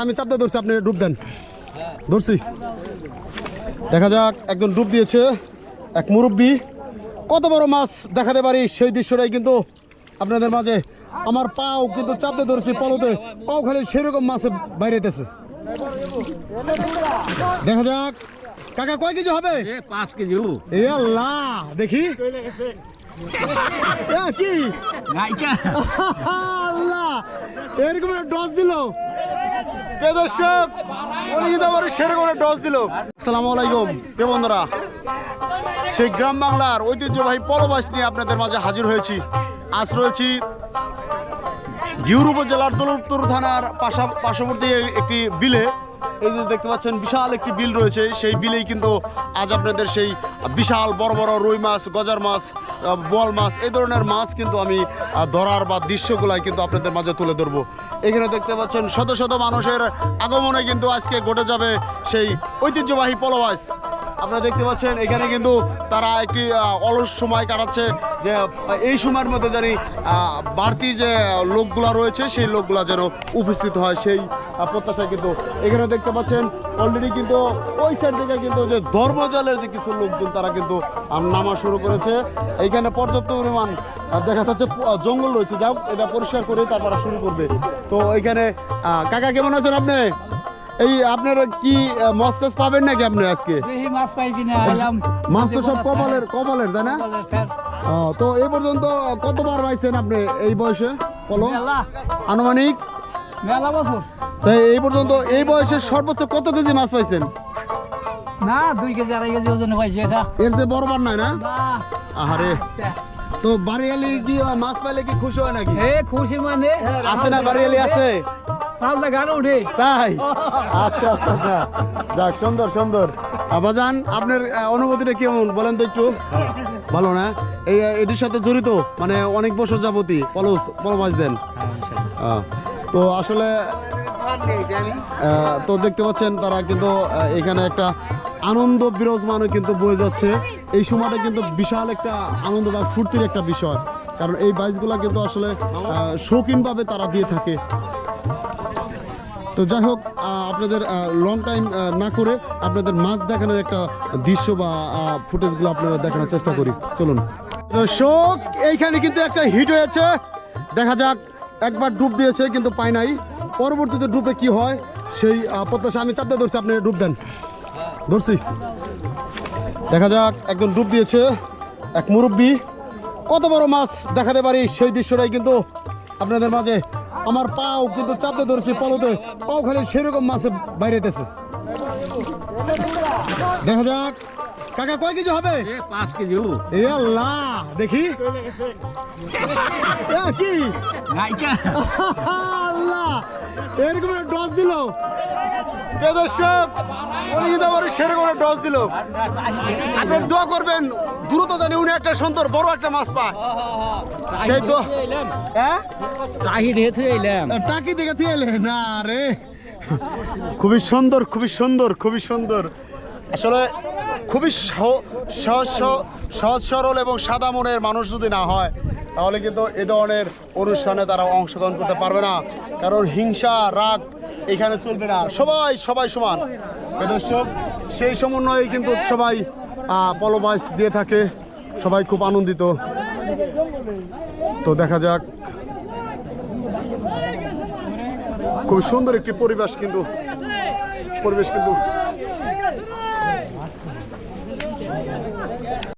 আমি চাপতে ধরছি আপনি ডুব দেন। ধরছি। দেখা যাক একজন ডুব দিয়েছে এক মুরব্বী। কত বড় মাছ দেখাতে পারি সেই দৃশ্যটাই কিন্তু আপনাদের মাঝে। আমার পাও কিন্তু চাপতে ধরছি পলতে পাও খালি সেরকম মাছে বাইরে যেতেছে। দেখা যাক। কাকা কয় কেজি হবে? পাঁচ কেজি এ আল্লাহ দেখি। কি? আল্লাহ এরকম ডস দিল। দর্শক সেরকম দিল। আলাইকুম, প্রিয় বন্ধুরা। সেই গ্রাম বাংলার ঐতিহ্যবাহী নিয়ে আপনাদের মাঝে হাজির হয়েছি। আজ রয়েছি গিউর উপজেলার দৌলতপুর থানার পাশা একটি বিলে। এই যে দেখতে পাচ্ছেন, বিশাল একটি বিল রয়েছে। সেই বিলেই কিন্তু আজ আপনাদের সেই বিশাল বড় বড় রুই মাছ, গজার মাছ বোয়াল মাছ, এই ধরনের মাছ কিন্তু আমি ধরার বা দৃশ্যগুলাই কিন্তু আপনাদের মাঝে তুলে ধরবো। এখানে দেখতে পাচ্ছেন শত শত মানুষের আগমনে কিন্তু আজকে ঘটে যাবে সেই ঐতিহ্যবাহী পলবাস আপনারা দেখতে পাচ্ছেন এখানে কিন্তু তারা একটি অলস সময় কাটাচ্ছে যে এই সময়ের মধ্যে জানি বাড়তি যে লোকগুলা রয়েছে সেই লোকগুলা যেন উপস্থিত হয় সেই প্রত্যাশায় কিন্তু এখানে দেখতে পাচ্ছেন অলরেডি কিন্তু ওই সাইড থেকে কিন্তু যে ধর্মজলের যে কিছু লোকজন তারা কিন্তু নামা শুরু করেছে। এইখানে পর্যাপ্ত পরিমাণ দেখা যাচ্ছে জঙ্গল রয়েছে। যাও এটা পরিষ্কার করে তারপরে শুরু করবে। তো এইখানে আহ, কাকা কেমন আছেন আপনি? এই আপনার কি মাছ টাছ পাবেন নাকি আপনি আজকে? মাছ পাই কিনা মাছ তো সব কপালের কপালের তাই না? তো এই পর্যন্ত কতবার পাইছেন আপনি এই বয়সে? বলো। আনুমানিক? মেলা বছর। তাই এই পর্যন্ত এই বয়সে সর্বোচ্চ কত কেজি মাছ পাইছেন? না দুই কেজি আড়াই কেজি ওজন পাইছি এটা। এর যে বড় বার নাই না? না। আহারে। তো বাড়িয়ালি কি মাছ পাইলে কি খুশি হয় নাকি? খুশি মানে? আছে না বাড়িয়ালি আছে? পাল্লা তাই? আচ্ছা আচ্ছা আচ্ছা। যাক সুন্দর সুন্দর। আবাজান আপনার আহ, অনুভূতিটা কেমন? বলেন তো একটু। ভালো না? এই এটির সাথে জড়িত? মানে অনেক বছর যাবতই পলস পল মাছ দেন তো আসলে তো দেখতে পাচ্ছেন তারা কিন্তু এখানে একটা আনন্দ বিরাজমানও কিন্তু বয়ে যাচ্ছে। এই সময়টা কিন্তু বিশাল একটা আনন্দ বা ফুর্তির একটা বিষয়। কারণ এই বাইসগুলো কিন্তু আসলে আহ, শৌখিনভাবে তারা দিয়ে থাকে। তো যাই হোক আপনাদের লং টাইম না করে আপনাদের মাছ দেখানোর একটা দৃশ্য বা ফুটেজগুলো আপনারা দেখানোর চেষ্টা করি। চলুন। দর্শক, এইখানে কিন্তু একটা হিট হয়েছে। দেখা যাক, একবার ডুব দিয়েছে কিন্তু পায় নাই। পরবর্তীতে ডুবে কি হয়, সেই প্রত্যাশা আমি চাপতে ধরছি, আপনি ডুব দেন। ধরছি। দেখা যাক, একজন ডুব দিয়েছে, এক মুরব্বি। কত বড় মাছ দেখাতে পারি সেই দৃশ্যটাই কিন্তু আপনাদের মাঝে। আমার পাও কিন্তু চাপতে ধরছি পলতে। পাও খালি সেরকম মাছে বাইরে যেতেছে দেখা যাক। কাকা কয় কেজি হবে? পাঁচ কেজি ও। এ আল্লাহ দেখি। এ, কি? আল্লাহ এরকম একটা ডস দিল। প্রিয় দর্শক উনি কিন্তু আমার সেরকম একটা ডস দিল। আপনি দোয়া করবেন দ্রুত জানি উনি একটা সুন্দর বড় একটা মাছ পায়। সেই তো হ্যাঁ? টাহি দিয়ে থুয়ে এলাম। টাকি দেখে দিয়ে এলে না রে। খুবই সুন্দর খুবই সুন্দর খুবই সুন্দর। আসলে খুবই সহ- সহজ সহজ সরল এবং সাদা মনের মানুষ যদি না হয় তাহলে কিন্তু এ ধরনের অনুষ্ঠানে তারা অংশগ্রহণ করতে পারবে না। কারণ হিংসা রাগ এখানে চলবে না। সবাই সবাই সমান। দর্শক সেই সমন্বয়ে কিন্তু সবাই পলবাস দিয়ে থাকে। সবাই খুব আনন্দিত। তো দেখা যাক। খুব সুন্দর একটি পরিবেশ কিন্তু পরিবেশ কিন্তু